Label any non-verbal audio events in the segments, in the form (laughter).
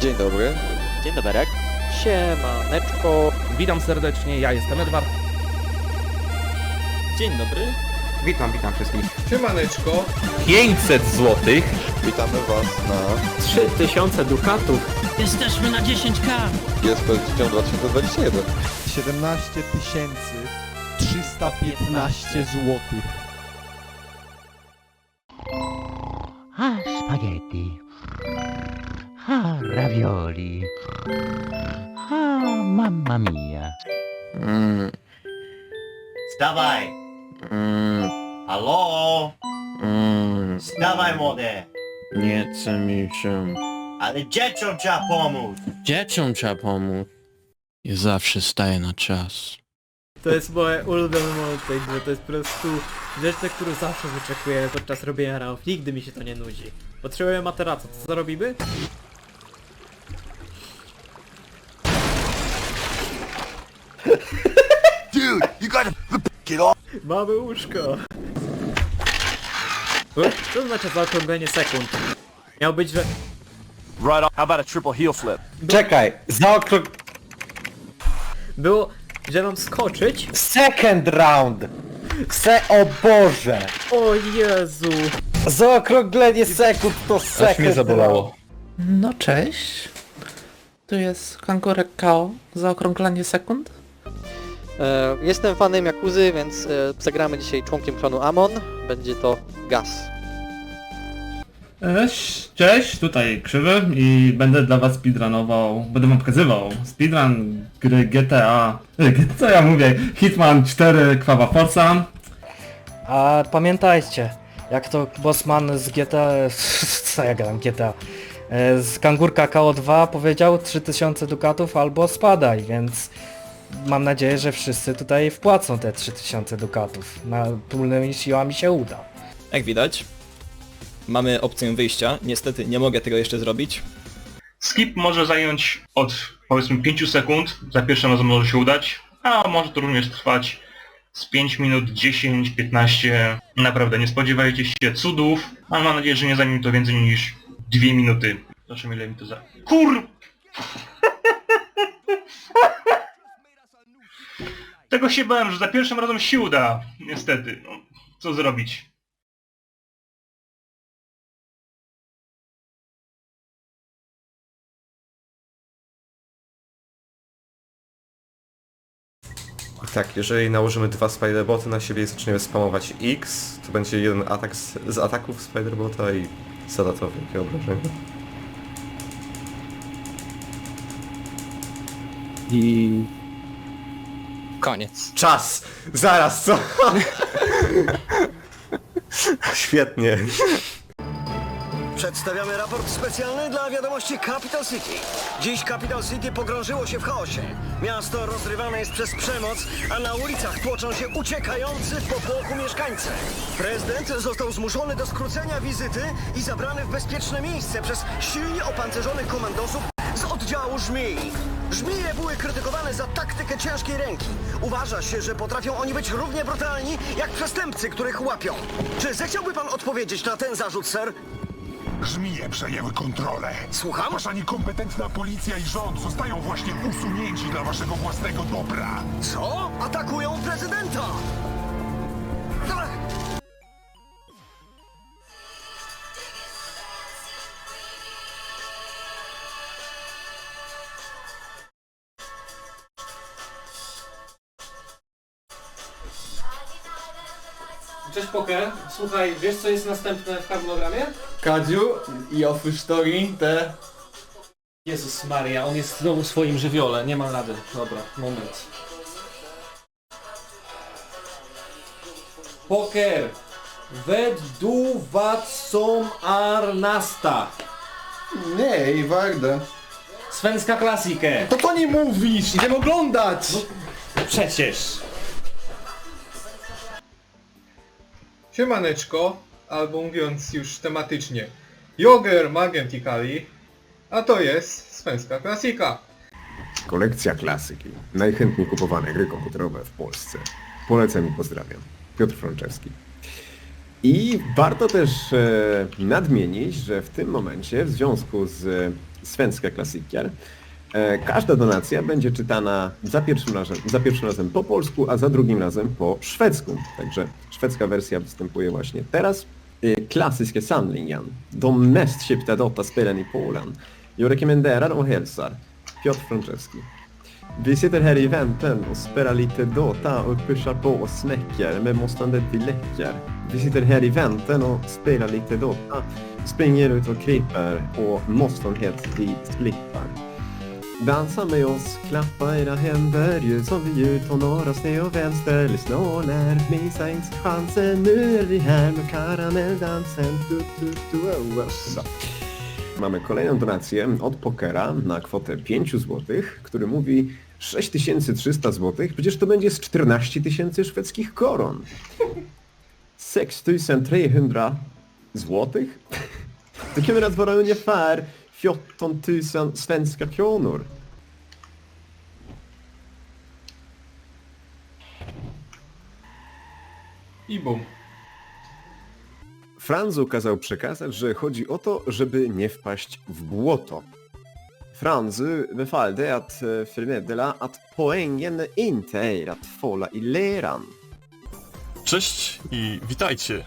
Dzień dobry. Dzień dobry. Siemaneczko. Witam serdecznie, ja jestem Edward. Dzień dobry. Witam, witam wszystkich. Siemaneczko, 500 złotych. Witamy Was na 3000 dukatów. Jesteśmy na 10k! GSP 2021. 17 315 zł. Ravioli. Ah, mamma mia. Mm, Wstawaj! mm, Halo? mm, Wstawaj młody! nie chce mi się. Ale dzieciom trzeba pomóc! Dzieciom trzeba pomóc. Ja zawsze staję na czas. To jest moje ulubione moment tej gry. To jest po prostu rzecz, na którą zawsze wyczekuję podczas robienia rauf. Nigdy mi się to nie nudzi. Potrzebuję materaca. Co zrobimy? Mamy łóżko. Co to znaczy zaokrąglenie sekund? Miał być, że... czekaj, zaokrąg... Było, że mam skoczyć? Second round! Se o Boże! O Jezu! Zaokrąglenie sekund to second round. No cześć. Tu jest kangurek KO. Zaokrąglanie sekund. E, jestem fanem Jakuzy, więc e, zagramy dzisiaj członkiem klanu Amon. Będzie to Gaz. Cześć, tutaj Krzywy i będę dla was speedrunował, będę wam pokazywał speedrun gry GTA, e, co ja mówię, Hitman 4 Kwawa Forza. A pamiętajcie, jak to Bossman z GTA... (laughs) co ja gadam, GTA? Z Kangurka KO2 powiedział 3000 dukatów albo spadaj, więc mam nadzieję, że wszyscy tutaj wpłacą te 3000 dukatów. Na pełnymi siłami się uda. Jak widać, mamy opcję wyjścia. Niestety nie mogę tego jeszcze zrobić. Skip może zająć od powiedzmy 5 sekund, za pierwszym razem może się udać, a może to również trwać z 5 minut, 10, 15. Naprawdę nie spodziewajcie się cudów, a mam nadzieję, że nie zajmie mi to więcej niż 2 minuty. Zobaczymy ile mi to za... KUR! (laughs) Tego się bałem, że za pierwszym razem się uda. Niestety. No, co zrobić? Tak, jeżeli nałożymy dwa spiderboty na siebie i zaczniemy spamować X, to będzie jeden atak z, z ataków spiderbota i zadatowe jakie obrażenia. I... Koniec. Czas! Zaraz, co? Świetnie. Przedstawiamy raport specjalny dla wiadomości Capital City. Dziś Capital City pogrążyło się w chaosie. Miasto rozrywane jest przez przemoc, a na ulicach tłoczą się uciekający w popłochu mieszkańcy. Prezydent został zmuszony do skrócenia wizyty i zabrany w bezpieczne miejsce przez silnie opancerzonych komandosów z oddziału żmii. Żmije były krytykowane za taktykę ciężkiej ręki. Uważa się, że potrafią oni być równie brutalni jak przestępcy, których łapią. Czy zechciałby pan odpowiedzieć na ten zarzut, ser? Żmije przejęły kontrolę. Słucham? Wasza niekompetentna policja i rząd zostają właśnie usunięci dla waszego własnego dobra. Co? Atakują prezydenta! Poker, słuchaj, wiesz co jest następne w harmonogramie? Kadziu i Story te... Jezus Maria, on jest znowu w swoim żywiole, nie ma rady. Dobra, moment. Poker! Veduvat som Arnasta. Nie, i Warda. Svenska klasikę. To to nie mówisz, idziemy oglądać! Przecież. Siemaneczko, albo mówiąc już tematycznie, Joger Magent i Kali, a to jest svenska klasika. Kolekcja klasyki. Najchętniej kupowane gry komputerowe w Polsce. Polecam i pozdrawiam. Piotr Franczewski. I warto też e, nadmienić, że w tym momencie w związku z e, Svenska Klassiker e, każda donacja będzie czytana za pierwszym, razem, za pierwszym razem po polsku, a za drugim razem po szwedzku. Także szwedzka wersja występuje właśnie teraz. Klassiska samlingen, de mest köpta dataspelen i Polen. Jag rekommenderar och hälsar Piotr Franceski. Vi sitter här i väntan och spelar lite Dota och pushar på och snäcker, men motståndet vi läcker. Vi sitter här i väntan och spelar lite Dota, springer ut och kryper och motståndet vi splittar. Dansa med oss, klappa era händer, som vi ut och och vänster. Lyssna och lär, missa inte chansen, nu är vi här med. Mamy kolejną donację od Pokera na kwotę 5 zł, który mówi 6300 zł, przecież to będzie z 14 tysięcy szwedzkich koron. 6300 złotych? Det kommer att vara ungefär 14 000 svenska kronor. I bum. Franz kazał przekazać, że chodzi o to, żeby nie wpaść w błoto. Franz befallde att eh, förmedla att poängen inte är att falla i leran. Cześć i witajcie.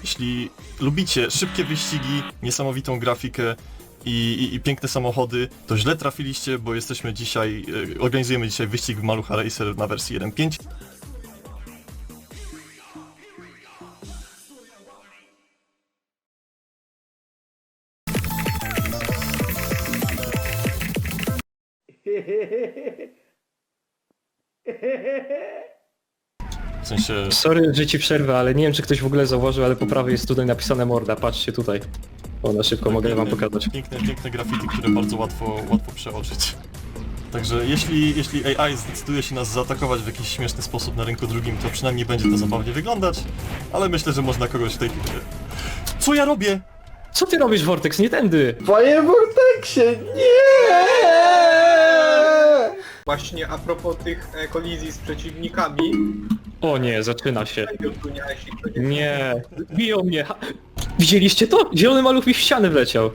Jeśli lubicie szybkie wyścigi, niesamowitą grafikę i, i, i piękne samochody, to źle trafiliście, bo jesteśmy dzisiaj, e, organizujemy dzisiaj wyścig w Malucha Racer na wersji 1.5. W sensie... Sorry, że ci przerwę, ale nie wiem czy ktoś w ogóle zauważył, ale po prawej jest tutaj napisane morda, patrzcie tutaj. O, na szybko mogę wam pokazać. Piękne, piękne graffiti, które bardzo łatwo, łatwo przeoczyć. Także jeśli, jeśli AI zdecyduje się nas zaatakować w jakiś śmieszny sposób na rynku drugim, to przynajmniej będzie to zabawnie wyglądać, ale myślę, że można kogoś tutaj... Co ja robię? Co ty robisz, Vortex? Nie tędy! Panie Vortexie, nie! Właśnie a propos tych e, kolizji z przeciwnikami, O nie, zaczyna się. Nie, biją mnie. Ha- Widzieliście to? Zielony maluch mi w ścianę wleciał.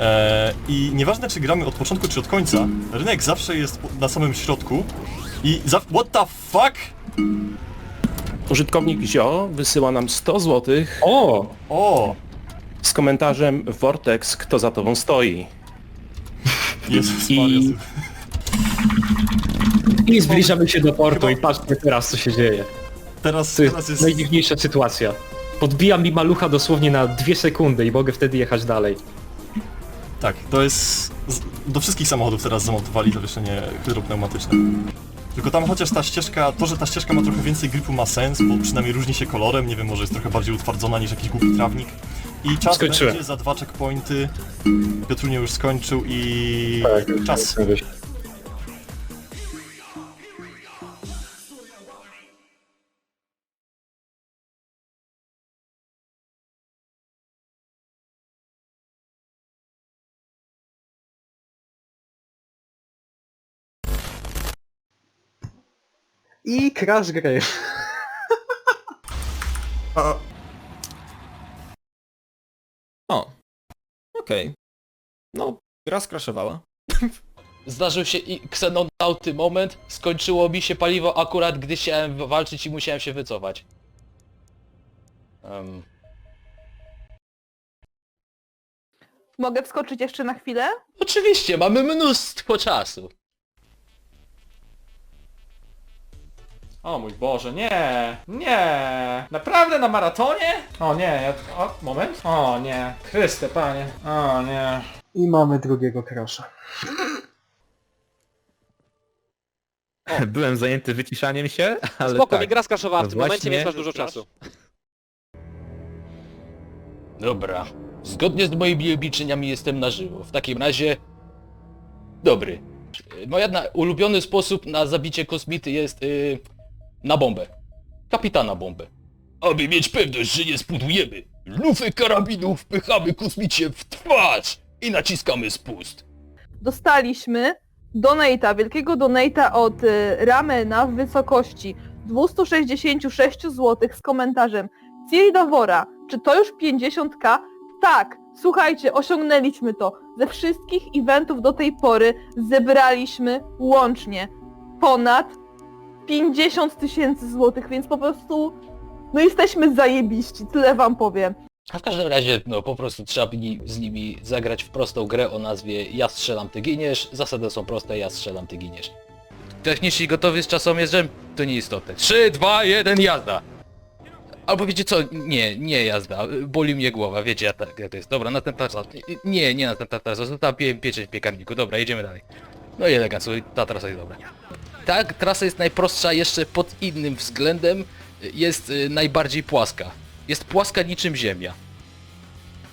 Eee, I nieważne czy gramy od początku czy od końca, rynek zawsze jest na samym środku i za... What the fuck? Użytkownik Zio wysyła nam 100 zł. O! O! Z komentarzem Vortex, kto za tobą stoi. Jezus I- Maria. I zbliżamy się do portu i patrzcie teraz co się dzieje. Teraz, To jest, teraz jest... najdziwniejsza sytuacja. Podbija mi malucha dosłownie na dwie sekundy i mogę wtedy jechać dalej. Tak, to jest... Do wszystkich samochodów teraz zamontowali zawieszenie hydropneumatyczne. Tylko tam chociaż ta ścieżka, to, że ta ścieżka ma trochę więcej gripu ma sens, bo przynajmniej różni się kolorem, nie wiem, może jest trochę bardziej utwardzona niż jakiś głupi trawnik. I czas Skończyłem. będzie za dwa checkpointy. Piotrunie już skończył i... Tak, czas. I crash gry. O. Okej. No, gra skraszowała. (laughs) Zdarzył się i ksenonauty moment, skończyło mi się paliwo akurat gdy chciałem walczyć i musiałem się wycofać. Em, Mogę wskoczyć jeszcze na chwilę? oczywiście, mamy mnóstwo czasu. O mój Boże, nie, nie, naprawdę na maratonie? O nie, ja, o, moment, o nie, Chryste Panie, o nie. I mamy drugiego crasha. (laughs) Byłem zajęty wyciszaniem się, ale Spoko, tak. nie gra skraszowała w No tym momencie, właśnie. więc masz dużo czasu. Dobra. Zgodnie z moimi obliczeniami jestem na żywo. W takim razie... Dobry. Y, Moja na, ulubiony sposób na zabicie kosmity jest y, na bombę. Kapitana bombę. Aby mieć pewność, że nie spudujemy, lufy karabinów wpychamy kosmicie w twarz i naciskamy spust. Dostaliśmy donata, wielkiego donata od y, Ramena w wysokości 266 zł z komentarzem Ciri Davora, czy to już 50k? Tak, słuchajcie, osiągnęliśmy to. Ze wszystkich eventów do tej pory zebraliśmy łącznie ponad 50 tysięcy złotych, więc po prostu no jesteśmy zajebiści, tyle wam powiem. A w każdym razie, no po prostu trzeba ni- z nimi zagrać w prostą grę o nazwie Ja strzelam, ty giniesz. Zasady są proste, ja strzelam, ty giniesz. Technicznie gotowy z czasomierzem? To nieistotne. 3, 2, 1, jazda! Albo wiecie co? Nie, nie jazda. Boli mnie głowa, wiecie jak to- jak to jest. Dobra, na ten trasa. Nie, nie na ten trasa. Zostawiłem pieczeń w piekarniku. Dobra, jedziemy dalej. No i elegancko, ta trasa jest dobra. Tak, trasa jest najprostsza jeszcze pod innym względem. Jest y, najbardziej płaska. Jest płaska niczym ziemia.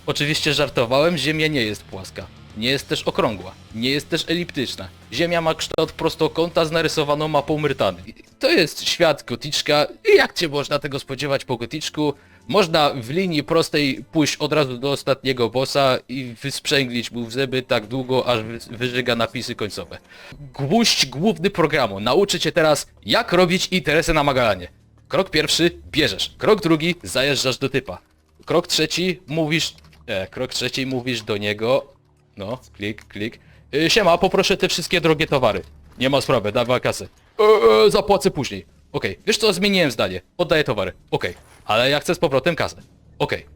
Oczywiście żartowałem, ziemia nie jest płaska. Nie jest też okrągła. Nie jest też eliptyczna. Ziemia ma kształt prostokąta z narysowaną mapą Myrtany. To jest świat goticzka i jak cię można tego spodziewać po goticzku? Można w linii prostej pójść od razu do ostatniego bossa i wysprzęglić mu w zęby tak długo, aż wy- wyżyga napisy końcowe. Gwóźdź główny programu nauczy cię teraz, jak robić interesy na Magalanie. Krok pierwszy, bierzesz. Krok drugi, zajeżdżasz do typa. Krok trzeci, mówisz... E, krok trzeci, mówisz do niego... No, klik, klik. Y, siema, poproszę te wszystkie drogie towary. Nie ma sprawy, dawaj kasę. E, e, zapłacę później. Okej, wiesz co, zmieniłem zdanie. Oddaję towary. Okej, ale ja chcę z powrotem kasę. Okej.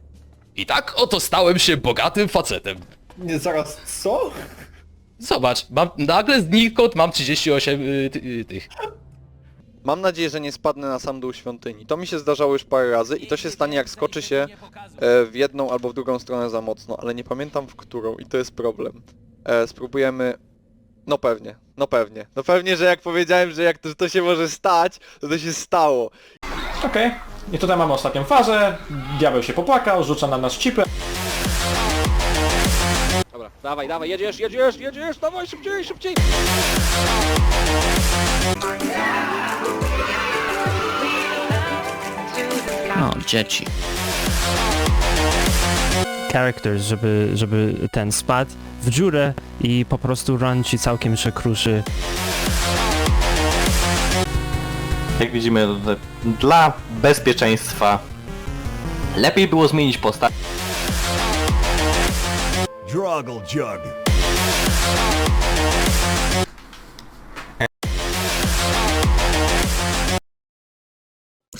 I tak oto stałem się bogatym facetem. Nie, zaraz, co? Zobacz, mam, nagle znikąd mam 38 y, ty, y, tych. Mam nadzieję, że nie spadnę na sam dół świątyni. To mi się zdarzało już parę razy i to się stanie jak skoczy się e, w jedną albo w drugą stronę za mocno, ale nie pamiętam w którą i to jest problem. E, spróbujemy... No pewnie, no pewnie. No pewnie, że jak powiedziałem, że jak to, to się może stać, to to się stało. Okej. I tutaj mamy ostatnią fazę. Diabeł się popłakał, rzuca na nas chipę. Dobra, dawaj, dawaj, jedziesz, jedziesz, jedziesz, dawaj szybciej, szybciej! No, dzieci. characters, żeby, żeby ten spadł w dziurę i po prostu run ci całkiem się kruszy. Jak widzimy, dla bezpieczeństwa lepiej było zmienić postać. Droggle Jug.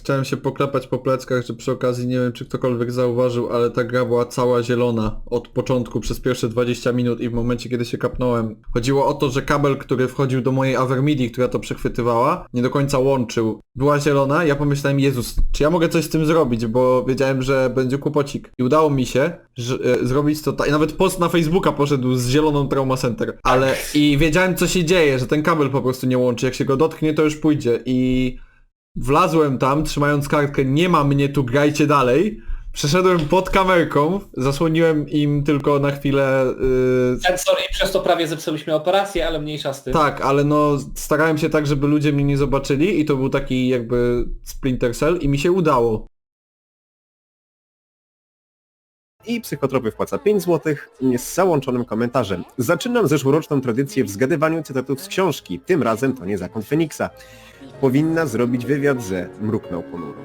Chciałem się poklepać po pleckach, że przy okazji nie wiem czy ktokolwiek zauważył, ale ta gra była cała zielona od początku przez pierwsze 20 minut i w momencie kiedy się kapnąłem. Chodziło o to, że kabel, który wchodził do mojej Avermidi, która to przechwytywała, nie do końca łączył. Była zielona, ja pomyślałem, Jezus, czy ja mogę coś z tym zrobić, bo wiedziałem, że będzie kłopocik. I udało mi się e, zrobić to tak. I nawet post na Facebooka poszedł z zieloną Trauma Center. Ale i wiedziałem co się dzieje, że ten kabel po prostu nie łączy. Jak się go dotknie, to już pójdzie. I Wlazłem tam, trzymając kartkę nie ma mnie tu, grajcie dalej. Przeszedłem pod kamerką, zasłoniłem im tylko na chwilę... Yy, Sensor i przez to prawie zepsuliśmy operację, ale mniejsza z tym. tak, ale no starałem się tak, żeby ludzie mnie nie zobaczyli i to był taki jakby Splinter Cell i mi się udało. I psychotropy wpłaca 5 zł z załączonym komentarzem. Zaczynam zeszłoroczną tradycję w zgadywaniu cytatów z książki. Tym razem to nie zakon Feniksa. Powinna zrobić wywiad ze mruknął ponuro.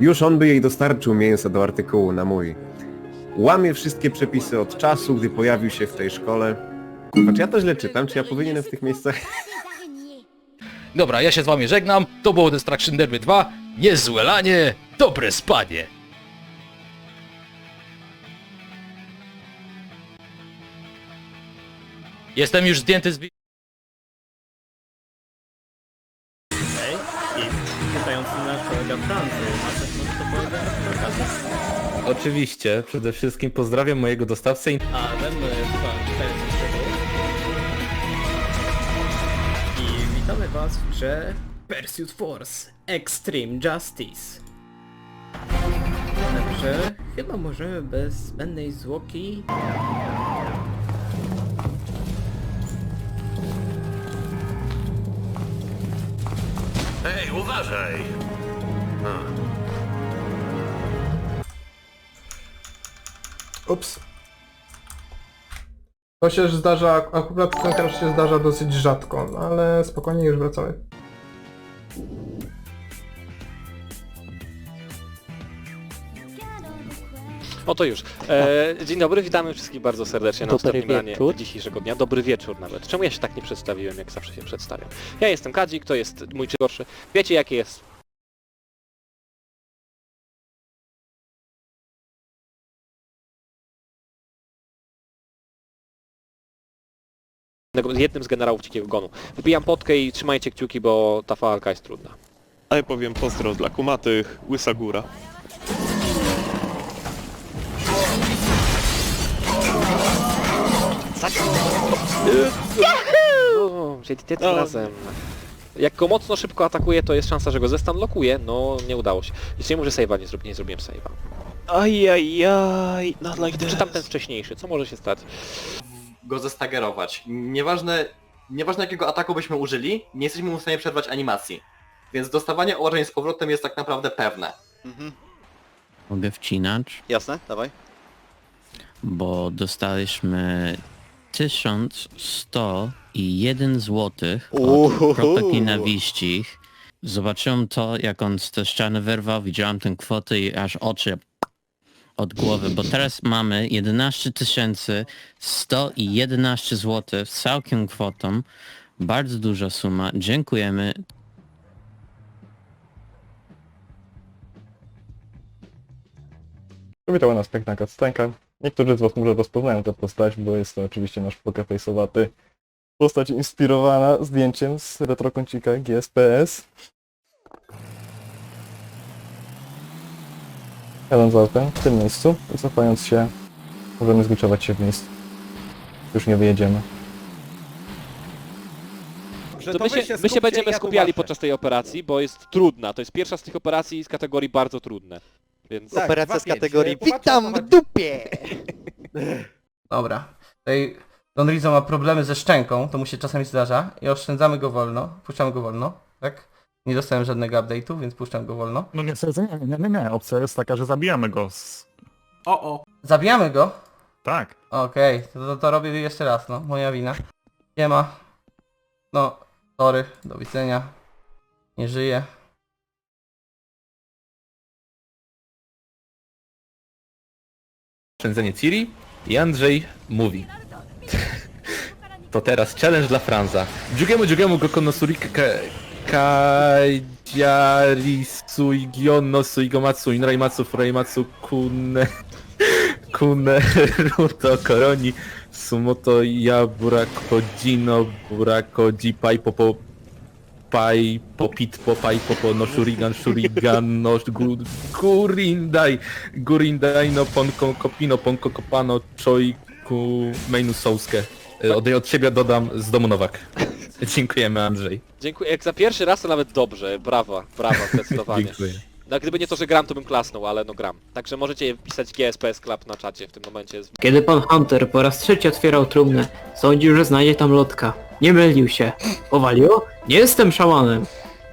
Już on by jej dostarczył mięsa do artykułu na mój. Łamie wszystkie przepisy od czasu, gdy pojawił się w tej szkole. Kurwa, czy ja to źle czytam? Czy ja powinienem w tych miejscach... Dobra, ja się z wami żegnam. To było Destruction Derby 2. Niezłe lanie, dobre spanie. Jestem już zdjęty z... wi- Hej, i pytający nasz kolega Francy, ma coś może do powiedzenia przy okazji? Oczywiście, przede wszystkim pozdrawiam mojego dostawcę i... A szczegół. I witamy was w grze Pursuit Force Extreme Justice. Także chyba możemy bez zbędnej zwłoki Uważaj! Ups. To się zdarza, akurat ten się zdarza dosyć rzadko, no ale spokojnie już wracamy. Oto już. E, dzień dobry, witamy wszystkich bardzo serdecznie na Dobry ostatnim ranie wieczór. dzisiejszego dnia. Dobry wieczór nawet. Czemu ja się tak nie przedstawiłem, jak zawsze się przedstawiam? Ja jestem Kadzik, to jest mój czy gorszy. Wiecie jakie jest jednym z generałów Dzikiego Gonu. Wybijam potkę i trzymajcie kciuki, bo ta walka jest trudna. A ja powiem pozdro dla kumatych, łysa góra. O, Czyli tym razem. Jak go mocno szybko atakuje, to jest szansa, że go zestan lokuje. No, nie udało się. Jeszcze nie może save'a nie, zrobi, nie zrobiłem save'a. Ajajaj, not like Czytam ten wcześniejszy, co może się stać? go zestagerować. Nieważne, nieważne jakiego ataku byśmy użyli, nie jesteśmy mu w stanie przerwać animacji. Więc dostawanie obrażeń z powrotem jest tak naprawdę pewne. Mogę wcinać, Jasne, dawaj. bo dostaliśmy 1101 złotych Uhuhu. od Kropek Nienawiści. Zobaczyłem to, jak on z te ściany wyrwał, widziałem tę kwotę i aż oczy od głowy, bo teraz mamy 11 111 zł z całkiem kwotą. Bardzo duża suma. Dziękujemy. Przywitała nas piękna cutscenka. Niektórzy z Was może rozpoznają tę postać, bo jest to oczywiście nasz pokerface'owaty. Postać inspirowana zdjęciem z retrokącika GSPS. Jadąc autem w tym miejscu, i cofając się, możemy zgliczować się w miejscu. Już nie wyjedziemy. To my się, my się będziemy skupiali podczas tej operacji, bo jest trudna. To jest pierwsza z tych operacji z kategorii bardzo trudne. Więc... Tak, Operacja z kategorii Popatrzcie, Witam o w chodzi. dupie! (laughs) Dobra. Tutaj Don Rizzo ma problemy ze szczęką, to mu się czasami zdarza i oszczędzamy go wolno, puszczamy go wolno, tak? Nie dostałem żadnego update'u, więc puszczam go wolno. No niestety nie, nie, nie, nie. Opcja jest taka, że zabijamy go z... O, o. Zabijamy go? Tak. Okej, to, to, to robię jeszcze raz, no, moja wina. Nie ma. No, sorry, do widzenia. Nie żyje. Oszczędzenie Ciri i Andrzej mówi. To teraz challenge dla Franza. Dziugiemu dziugiemu go konosurika kajiarisu igiono suigomatsu inraimatsu furaimatsu kune kune ruto koroni sumoto ya burakodino burakoji pai popo pai popit popai popo no shurigan shurigan no gu, gurindai gurindai no ponko kopino ponko kopano choi ku mainu souskę. Y, Od, od siebie dodam z domu Nowak. Dziękujemy Andrzej. Dziękuję. Jak za pierwszy raz to nawet dobrze. Brawa, brawa, zdecydowanie. (laughs) Dziękuję. No, gdyby nie to, że gram, to bym klasnął, ale no gram. Także możecie pisać GSPS Club na czacie w tym momencie. Kiedy pan Hunter po raz trzeci otwierał trumnę, sądził, że znajdzie tam lotka. Nie mylił się. Powaliło? Nie jestem szamanem.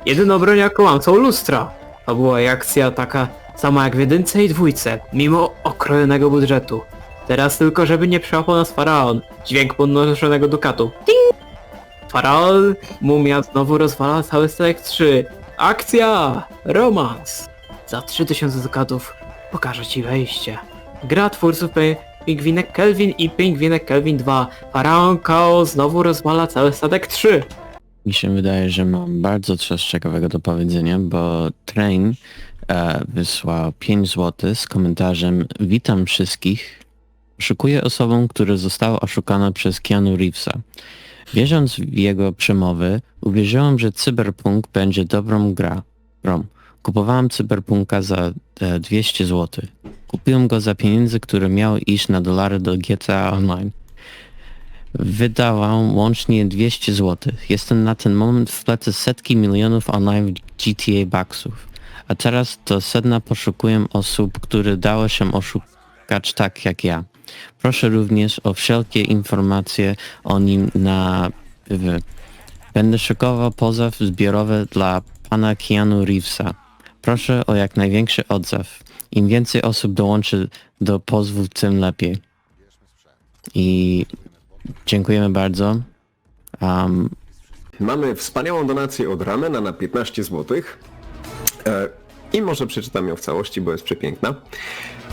Jedyną broń jaką mam są lustra. To była akcja taka sama jak w jedynce i dwójce, mimo okrojonego budżetu. Teraz tylko, żeby nie przyłapał nas faraon. Dźwięk podnoszonego dukatu. Ding! Faraon, mumia znowu rozwala cały statek 3. Akcja! Romans! Za 3000 dukatów pokażę ci wejście. Gra twórców Pingwinek Kelvin i Pingwinek Kelvin 2. Faraon Kao znowu rozwala cały statek 3. Mi się wydaje, że mam bardzo coś ciekawego do powiedzenia, bo Train e, wysłał 5 zł z komentarzem Witam wszystkich. Szukuję osobą, która została oszukana przez Keanu Reevesa. Wierząc w jego przemowy, uwierzyłem, że Cyberpunk będzie dobrą gra. Kupowałem Cyberpunka za e, 200 zł. Kupiłem go za pieniądze, które miały iść na dolary do GTA Online. Wydałam łącznie 200 zł. Jestem na ten moment w plecy setki milionów online GTA Baksów. A teraz to sedna poszukuję osób, które dało się oszukać tak jak ja. Proszę również o wszelkie informacje o nim na. Będę szykował pozew zbiorowy dla pana Keanu Reevesa. Proszę o jak największy odzew. Im więcej osób dołączy do pozwu, tym lepiej. I Dziękujemy bardzo. Um, Mamy wspaniałą donację od Ramena na 15 zł. E, I może przeczytam ją w całości, bo jest przepiękna.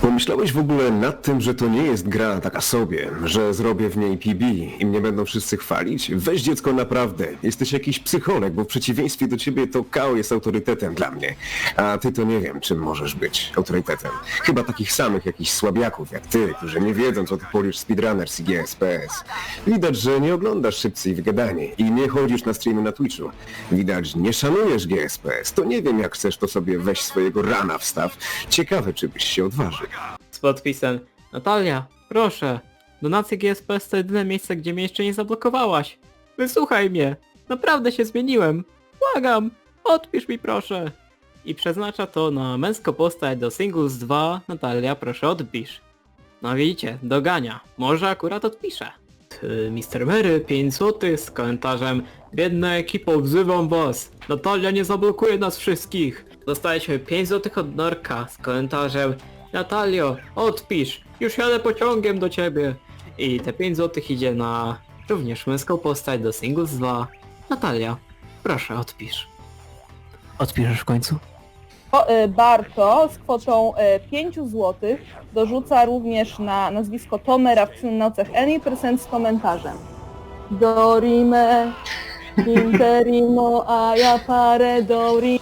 Pomyślałeś w ogóle nad tym, że to nie jest gra taka sobie, że zrobię w niej PB i mnie będą wszyscy chwalić? Weź dziecko naprawdę, jesteś jakiś psycholog, bo w przeciwieństwie do ciebie to Kao jest autorytetem dla mnie. A ty to nie wiem, czym możesz być autorytetem. Chyba takich samych jakichś słabiaków jak ty, którzy nie wiedzą, co ty polisz speedrunners i GSPS. Widać, że nie oglądasz szybcy i wygadanie i nie chodzisz na streamy na Twitchu. Widać, nie szanujesz GSPS. To nie wiem, jak chcesz to sobie weź swojego rana wstaw. Ciekawe, czy byś się odważył. Z podpisem Natalia, proszę. Donacje GSPS to jedyne miejsce, gdzie mnie jeszcze nie zablokowałaś. Wysłuchaj mnie. Naprawdę się zmieniłem. Błagam. Odpisz mi proszę. I przeznacza to na męską postać do Singles 2. Natalia, proszę odpisz. No widzicie, dogania. Może akurat odpiszę. Mr. Mary, 5 zł z komentarzem Biedna ekipo, wzywam was. Natalia nie zablokuje nas wszystkich. Dostaliśmy 5 zł od Norka z komentarzem Natalio, odpisz, już jadę pociągiem do ciebie. I te 5 zł idzie na również męską postać do Singles 2. Natalia, proszę odpisz. Odpiszesz w końcu? O, e, Barto z kwotą e, 5 zł dorzuca również na nazwisko Tomera w nocach Any Percent z komentarzem. Dorime, (laughs) interimo, a ja parę dori.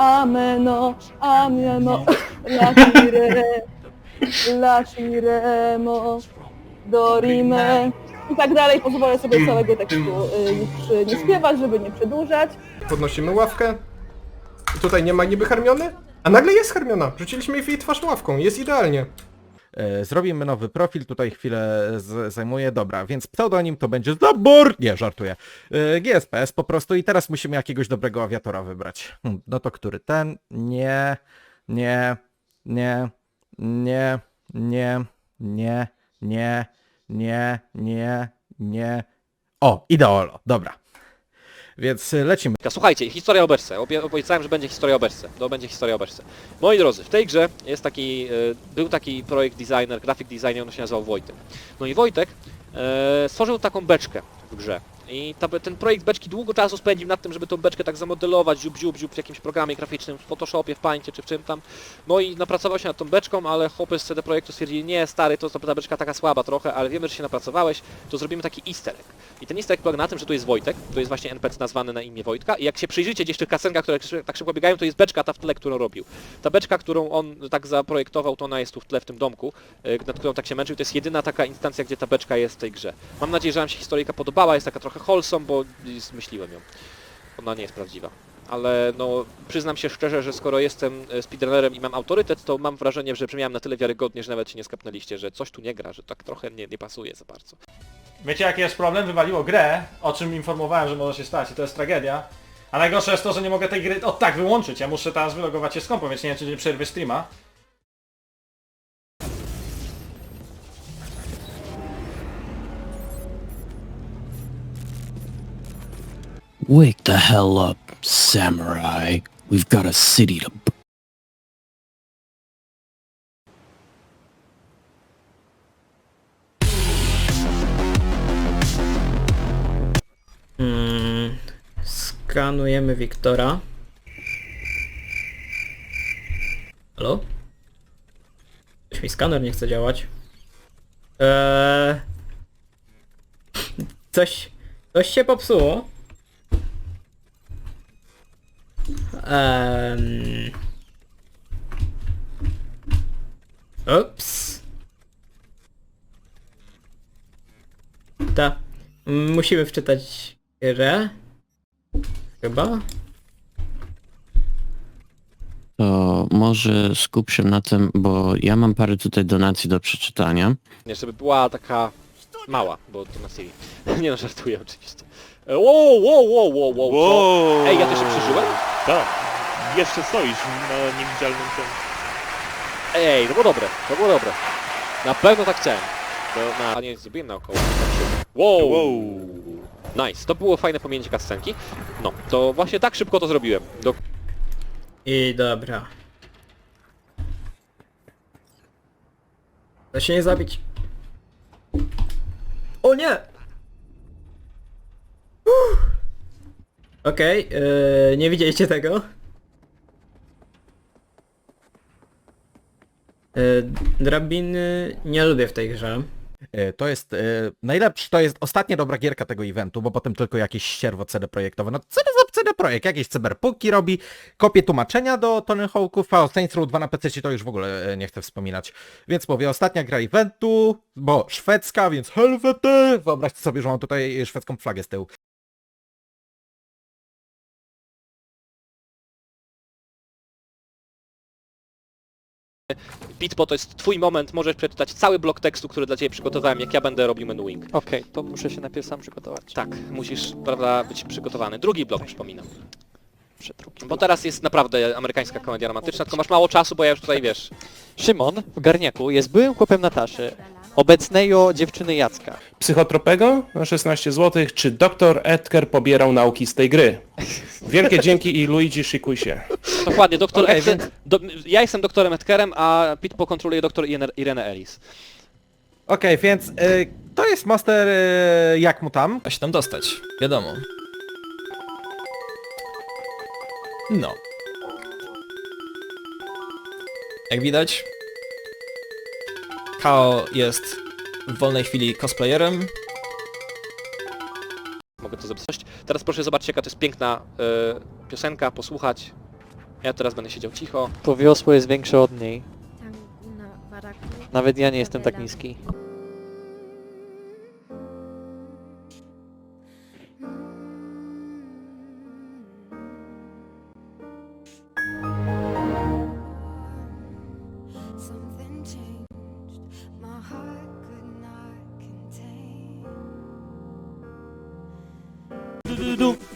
Ameno, ameno, latire, latiremo, dorime i tak dalej. Pozwolę sobie całego tekstu y, już nie śpiewać, żeby nie przedłużać. Podnosimy ławkę. Tutaj nie ma niby Hermiony? A nagle jest Hermiona. Rzuciliśmy jej w jej twarz ławką. Jest idealnie. E, Zrobimy nowy profil, tutaj chwilę z, zajmuje, dobra, więc pseudonim to będzie Zabor! Nie, żartuję. E, GSPS po prostu i teraz musimy jakiegoś dobrego awiatora wybrać. Hm, No to który? Ten? Nie, nie, nie, nie, nie, nie, nie, nie, nie, nie. O, Ideolo, dobra. Więc e, lecimy. Słuchajcie, historia o Berce. Obie- Obiecałem, że będzie historia o Berce. To będzie historia o Berce. Moi drodzy, w tej grze jest taki, e, był taki projekt designer, graphic designer, on się nazywał Wojtek. No i Wojtek e, stworzył taką beczkę w grze. I ta, ten projekt beczki długo czasu spędził nad tym, żeby tą beczkę tak zamodelować, ziup, ziup, ziup w jakimś programie graficznym, w Photoshopie, w Paincie czy w czym tam. No i napracował się nad tą beczką, ale chłopy z CD Projektu stwierdzili, nie stary, to, ta beczka taka słaba trochę, ale wiemy, że się napracowałeś, to zrobimy taki easter egg. I ten easter egg polega na tym, że tu jest Wojtek, to jest właśnie NPC nazwany na imię Wojtka i jak się przyjrzycie gdzieś w tych kasenkach, które tak szybko biegają, to jest beczka ta w tle, którą robił. Ta beczka, którą on tak zaprojektował, to ona jest tu w tle w tym domku, y, nad którą tak się męczył, to jest jedyna taka instancja, gdzie ta beczka jest w tej grze. Mam nadzieję, że wam się historyjka podobała, jest taka trochę wholesome, bo zmyśliłem ją. Ona nie jest prawdziwa. Ale no, przyznam się szczerze, że skoro jestem e, speedrunnerem i mam autorytet, to mam wrażenie, że brzmiałem na tyle wiarygodnie, że nawet się nie skapnęliście, że coś tu nie gra, że tak trochę nie, nie pasuje za bardzo. Wiecie jaki jest problem? Wywaliło grę, o czym informowałem, że może się stać i to jest tragedia. A najgorsze jest to, że nie mogę tej gry od tak wyłączyć. Ja muszę teraz wylogować się z kompa, więc nie wiem czy nie przerwie streama. Wake the hell up, samurai. We've got a city to Mm, skanujemy Wiktora. Halo? Coś mi skaner nie chce działać. Eee... Coś... Coś się popsuło. Ups. Ta. Musimy wczytać grę. Chyba. To może skup się na tym, bo ja mam parę tutaj donacji do przeczytania. Nie, żeby była taka mała, bo to na Siri. (laughs) nie no, żartuję oczywiście. E, Wow, wow, wow, wow, wow, co? Ej, ja też się przeżyłem? Tak. Jeszcze stoisz na niewidzialnym tym. Ej, to było dobre, to było dobre. Na pewno tak chciałem. To na... A nie, zrobiłem naokoło. Wow! Nice, to było fajne pominięcie cutscenki. No, to właśnie tak szybko to zrobiłem. Do... I dobra. Da się nie zabić. O nie! Okej, yy, nie widzieliście tego? Yy, drabiny nie lubię w tej grze. E, To jest e, najlepszy, to jest ostatnia dobra gierka tego eventu, bo potem tylko jakieś ścierwo CD projektowe. No CD projekt? Jakieś cyberpunki robi, kopie tłumaczenia do Tony Hawk'ów, a o Saints Row 2 na PC to już w ogóle e, nie chcę wspominać. Więc mówię, ostatnia gra eventu, bo szwedzka, więc helvety! Wyobraźcie sobie, że mam tutaj szwedzką flagę z tyłu. Pitpo to jest twój moment, możesz przeczytać cały blok tekstu, który dla ciebie przygotowałem, jak ja będę robił menuing. Okej, to muszę się najpierw sam przygotować. Tak, musisz, prawda, być przygotowany. Drugi blok, przypominam. Bo teraz jest naprawdę amerykańska komedia romantyczna, tylko masz mało czasu, bo ja już tutaj, wiesz... Szymon w garniaku jest byłym chłopem Nataszy, obecnego dziewczyny Jacka. Psychotropego na 16 zł. Czy dr Edgar pobierał nauki z tej gry? Wielkie (laughs) dzięki i Luigi szykuj się. Dokładnie, doktor Okej, Edker, do, ja jestem doktorem Edkerem, a Pitpo kontroluje doktor Irene- Irenę Ellis. Okej, więc e, to jest master e, jak mu tam? A się tam dostać, wiadomo. No. Jak widać, Kao jest w wolnej chwili cosplayerem. Mogę to zepsuć. Teraz proszę zobaczcie, jaka to jest piękna y, piosenka, posłuchać. Ja teraz będę siedział cicho. To wiosło jest większe od niej. Nawet ja nie jestem tak niski.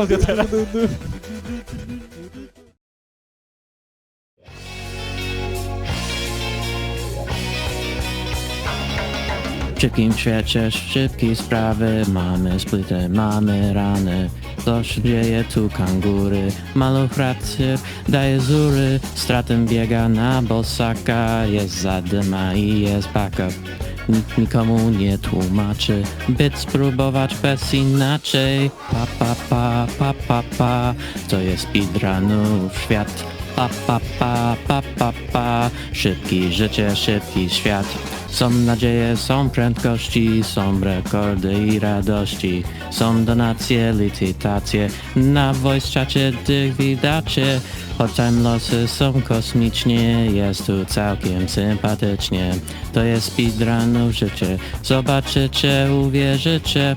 Audio teraz. W szybkim świecie, szybkie sprawy, mamy splitę, mamy rany. Co się dzieje tu kangury? Maluch rację, daje zury, stratem biega na bosaka, jest zadyma i jest backup. Nikt nikomu nie tłumaczy, by spróbować bez inaczej. Pa pa pa pa pa pa, to jest speedrunów świat. Pa pa pa pa pa pa, szybki życie, szybki świat. Są nadzieje, są prędkości, są rekordy i radości. Są donacje, licytacje, na voice czacie tych widacie. Losy są kosmicznie, jest tu całkiem sympatycznie. To jest speedrunów życie, zobaczycie, uwierzycie.